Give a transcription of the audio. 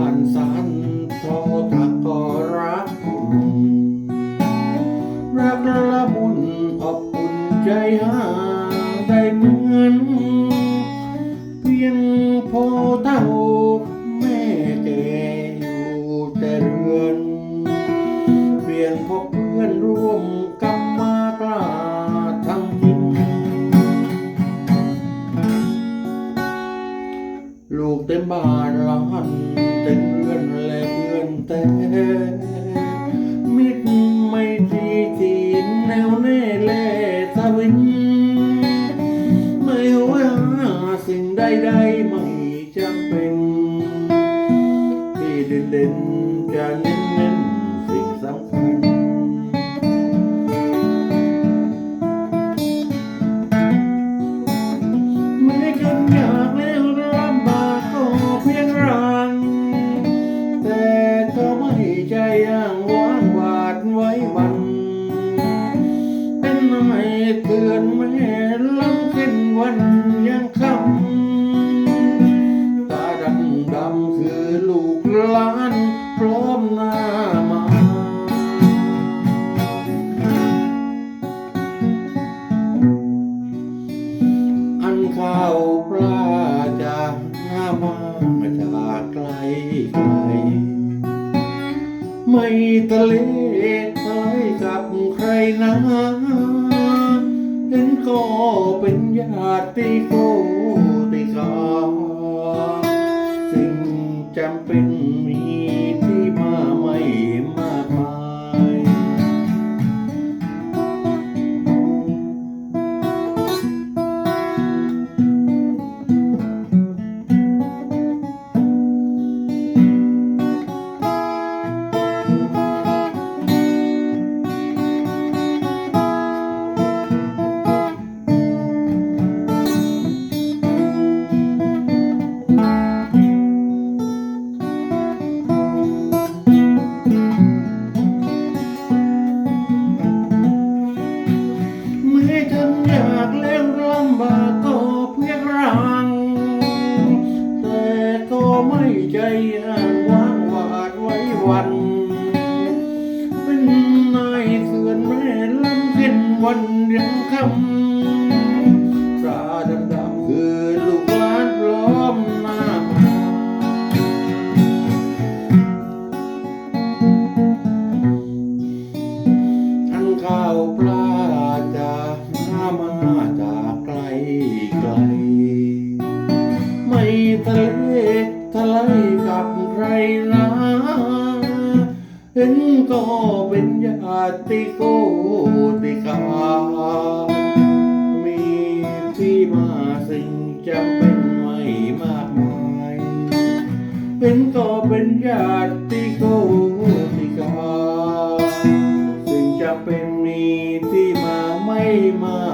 านสันโทตะก็รัก รักละบุนอบอุ่นใจหาได้เหมือน เพียงพอเท่าแม่แต่อยู่แต่เรือน เพียงพอเพื่อนร่วมกัน ลูกเต็มบ้านล้านเต็มเรื่อนและเพื่อนแต่มิดไม่ดีทีนแนวแน่แลทวิน ไม่ว่าสิ่งใดใดไม่จำเป็นที่เด่นๆจะเน้น ไม่ทะเลทายกับใครนะเห็นก็เป็นญาติโกติกาสิ่งจำเป็นมี เมื่อฉันอยากเล่นลำบากก็เพียงรัง แต่ก็ไม่ใจห่างวางหวาดไว้วัน เป็นนายเสือนแม่ลำเส้นวันยังคำตาด ทะเลทลายกับใครนะเห็นก็เป็นญาติโกติกา มีที่มาสิ่งจำเป็นไม่มากมายเป็นก็เป็นญาติโกติกา สิ่งจะเป็นมีที่มาไม่มา